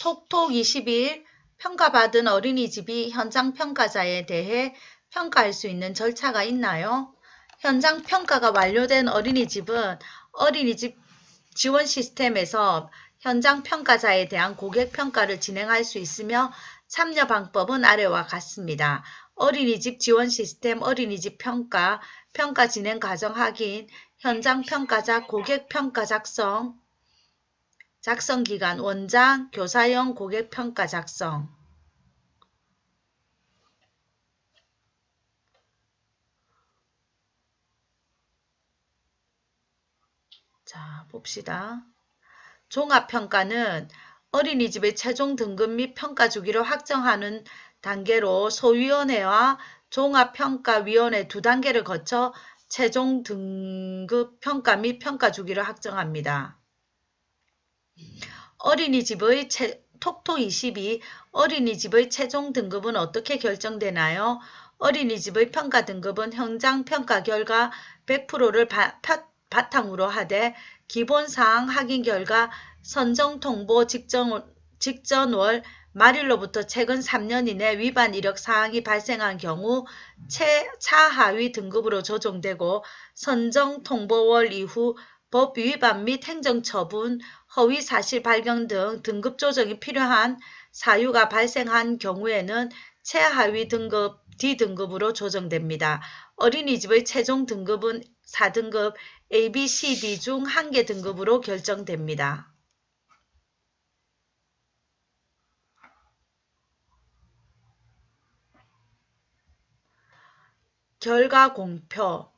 톡톡 20일 평가받은 어린이집이 현장 평가자에 대해 평가할 수 있는 절차가 있나요? 현장 평가가 완료된 어린이집은 어린이집 지원 시스템에서 현장 평가자에 대한 고객 평가를 진행할 수 있으며 참여 방법은 아래와 같습니다. 어린이집 지원 시스템 어린이집 평가, 평가 진행 과정 확인, 현장 평가자 고객 평가 작성, 작성 기간 원장, 교사형 고객 평가 작성. 자, 봅시다. 종합평가는 어린이집의 최종 등급 및 평가 주기를 확정하는 단계로 소위원회와 종합평가위원회 두 단계를 거쳐 최종 등급 평가 및 평가 주기를 확정합니다. 어린이집의 최, 톡톡22 어린이집의 최종 등급은 어떻게 결정되나요? 어린이집의 평가 등급은 현장 평가 결과 100%를 바, 바탕으로 하되 기본사항 확인 결과 선정 통보 직전, 직전월 말일로부터 최근 3년 이내 위반 이력 사항이 발생한 경우 최 차하위 등급으로 조정되고 선정 통보월 이후 법 위반 및 행정처분, 허위 사실 발견 등 등급 조정이 필요한 사유가 발생한 경우에는 최하위 등급 D등급으로 조정됩니다. 어린이집의 최종 등급은 4등급 A, B, C, D 중 한 개 등급으로 결정됩니다. 결과 공표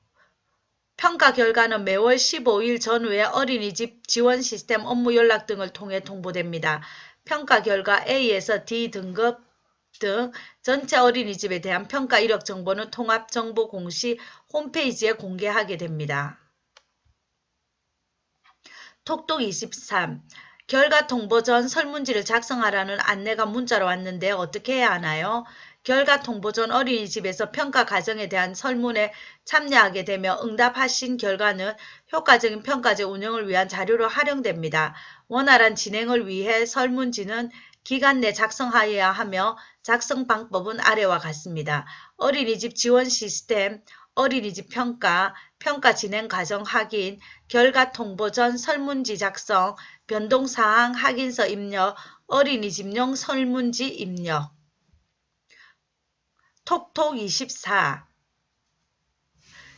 평가 결과는 매월 15일 전후에 어린이집 지원 시스템 업무 연락 등을 통해 통보됩니다. 평가 결과 A에서 D 등급 등 전체 어린이집에 대한 평가 이력 정보는 통합정보 공시 홈페이지에 공개하게 됩니다. 톡톡 23 결과 통보 전 설문지를 작성하라는 안내가 문자로 왔는데 어떻게 해야 하나요? 결과 통보 전 어린이집에서 평가 과정에 대한 설문에 참여하게 되며 응답하신 결과는 효과적인 평가제 운영을 위한 자료로 활용됩니다. 원활한 진행을 위해 설문지는 기간 내 작성하여야 하며 작성 방법은 아래와 같습니다. 어린이집 지원 시스템, 어린이집 평가, 평가 진행 과정 확인, 결과 통보 전 설문지 작성, 변동사항 확인서 입력, 어린이집용 설문지 입력. 톡톡 24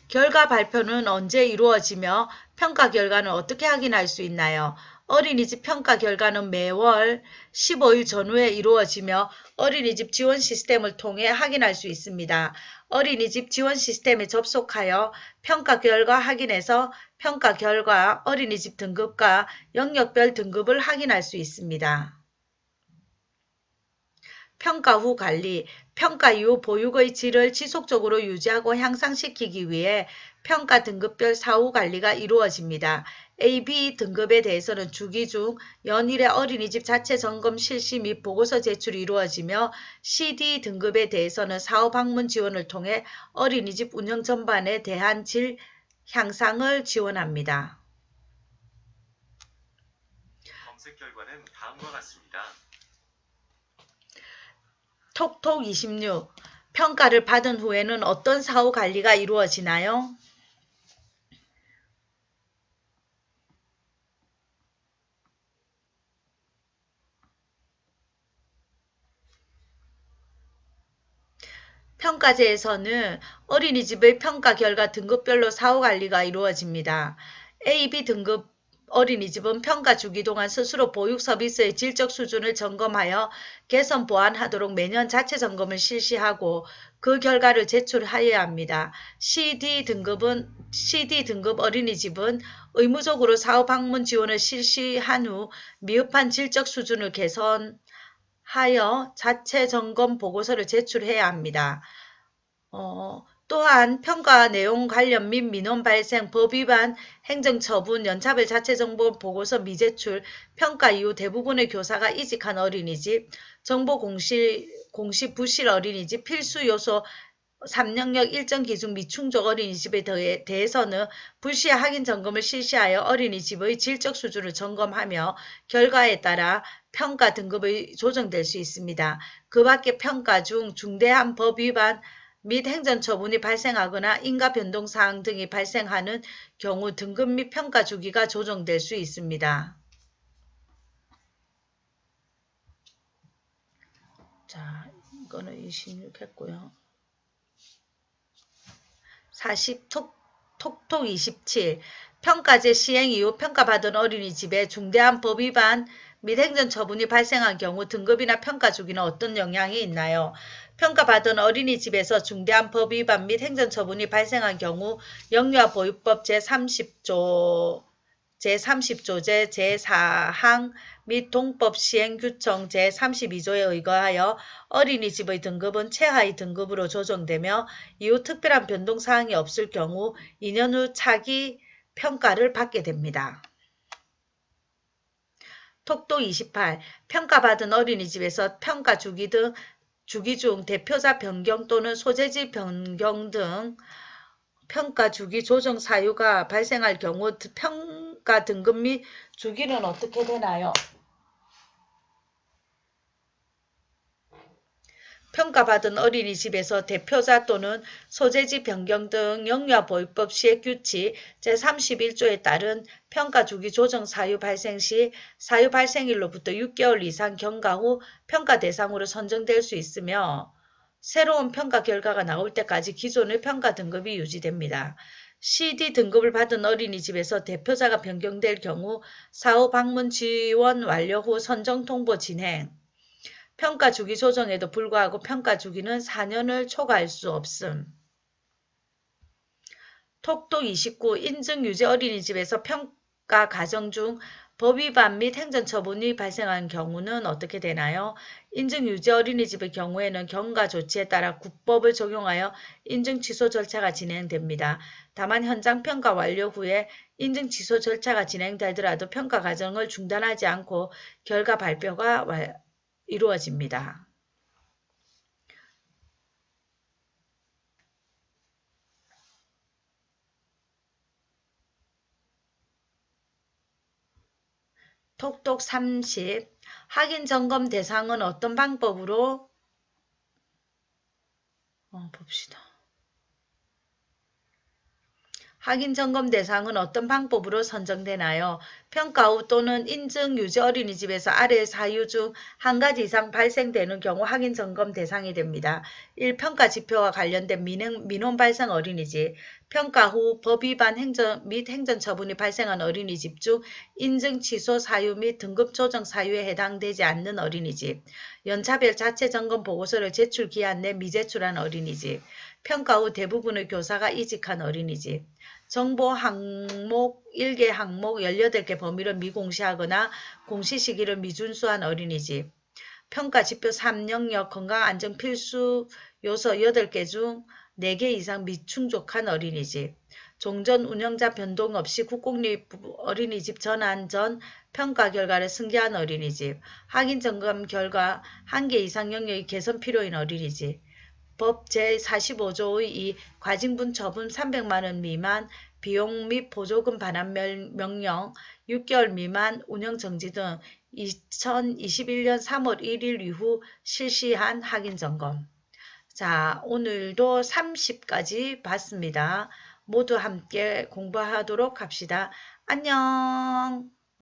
결과 발표는 언제 이루어지며 평가 결과는 어떻게 확인할 수 있나요? 어린이집 평가 결과는 매월 15일 전후에 이루어지며 어린이집 지원 시스템을 통해 확인할 수 있습니다. 어린이집 지원 시스템에 접속하여 평가 결과 확인해서 평가 결과 어린이집 등급과 영역별 등급을 확인할 수 있습니다. 평가 후 관리, 평가 이후 보육의 질을 지속적으로 유지하고 향상시키기 위해 평가 등급별 사후 관리가 이루어집니다. A, B 등급에 대해서는 주기 중 연일의 어린이집 자체 점검 실시 및 보고서 제출이 이루어지며 CD 등급에 대해서는 사후 방문 지원을 통해 어린이집 운영 전반에 대한 질 향상을 지원합니다. 검색 결과는 다음과 같습니다. 톡톡 26 평가를 받은 후에는 어떤 사후 관리가 이루어지나요? 평가제에서는 어린이집의 평가 결과 등급별로 사후 관리가 이루어집니다. A, B 등급 어린이집은 평가 주기 동안 스스로 보육 서비스의 질적 수준을 점검하여 개선 보완하도록 매년 자체 점검을 실시하고 그 결과를 제출하여야 합니다. CD 등급은 CD 등급 어린이집은 의무적으로 사후 방문 지원을 실시한 후 미흡한 질적 수준을 개선하여 자체 점검 보고서를 제출해야 합니다. 어, 또한 평가 내용 관련 및 민원 발생, 법 위반, 행정처분, 연차별 자체정보 보고서 미제출, 평가 이후 대부분의 교사가 이직한 어린이집, 정보 공시, 공시 부실 어린이집 필수 요소 3영역 일정 기준 미충족 어린이집에 더해- 대해서는 불시 확인 점검을 실시하여 어린이집의 질적 수준을 점검하며 결과에 따라 평가 등급이 조정될 수 있습니다. 그 밖에 평가 중 중대한 법 위반 및 행정처분이 발생하거나 인가 변동 사항 등이 발생하는 경우 등급 및 평가 주기가 조정될 수 있습니다. 자, 이거는 26 했고요. 40 톡, 톡톡 27 평가제 시행 이후 평가받은 어린이집에 중대한 법 위반 및 행정처분이 발생한 경우 등급이나 평가 주기는 어떤 영향이 있나요? 평가받은 어린이집에서 중대한 법 위반 및 행정처분이 발생한 경우 영유아보육법 제30조 제30조제 제4항 및 동법 시행 규정 제32조에 의거하여 어린이집의 등급은 최하위 등급으로 조정되며 이후 특별한 변동 사항이 없을 경우 2년 후 차기 평가를 받게 됩니다. 톡톡 28. 평가받은 어린이집에서 평가 주기 등 주기 중 대표자 변경 또는 소재지 변경 등 평가 주기 조정 사유가 발생할 경우 평가 등급 및 주기는 어떻게 되나요? 평가받은 어린이집에서 대표자 또는 소재지 변경 등 영유아보육법 시행 규칙 제31조에 따른 평가 주기 조정 사유 발생 시 사유 발생일로부터 6개월 이상 경과 후 평가 대상으로 선정될 수 있으며 새로운 평가 결과가 나올 때까지 기존의 평가 등급이 유지됩니다. CD 등급을 받은 어린이집에서 대표자가 변경될 경우 사후 방문 지원 완료 후 선정 통보 진행 평가 주기 조정에도 불구하고 평가 주기는 4년을 초과할 수 없음. 톡톡 29 인증 유지 어린이집에서 평가 과정 중 법위반 및 행정처분이 발생한 경우는 어떻게 되나요? 인증 유지 어린이집의 경우에는 경과 조치에 따라 국법을 적용하여 인증 취소 절차가 진행됩니다. 다만 현장 평가 완료 후에 인증 취소 절차가 진행되더라도 평가 과정을 중단하지 않고 결과 발표가 이루어집니다. 톡톡 30 확인 점검 대상은 어떤 방법으로 어, 봅시다. 확인 점검 대상은 어떤 방법으로 선정되나요? 평가 후 또는 인증 유지 어린이집에서 아래 사유 중 한 가지 이상 발생되는 경우 확인 점검 대상이 됩니다. 1. 평가 지표와 관련된 민원, 민원 발생 어린이집 평가 후 법 위반 행정 및 행정 처분이 발생한 어린이집 중 인증 취소 사유 및 등급 조정 사유에 해당되지 않는 어린이집 연차별 자체 점검 보고서를 제출 기한 내 미제출한 어린이집 평가 후 대부분의 교사가 이직한 어린이집. 정보 항목 1개 항목 18개 범위를 미공시하거나 공시 시기를 미준수한 어린이집. 평가 지표 3영역 건강안정 필수 요소 8개 중 4개 이상 미충족한 어린이집. 종전 운영자 변동 없이 국공립 어린이집 전환 전 평가 결과를 승계한 어린이집. 확인 점검 결과 1개 이상 영역이 개선 필요인 어린이집 법 제45조의 이 과징분 처분 300만원 미만 비용 및 보조금 반환 명령 6개월 미만 운영정지 등 2021년 3월 1일 이후 실시한 확인점검 자 오늘도 30까지 봤습니다. 모두 함께 공부하도록 합시다. 안녕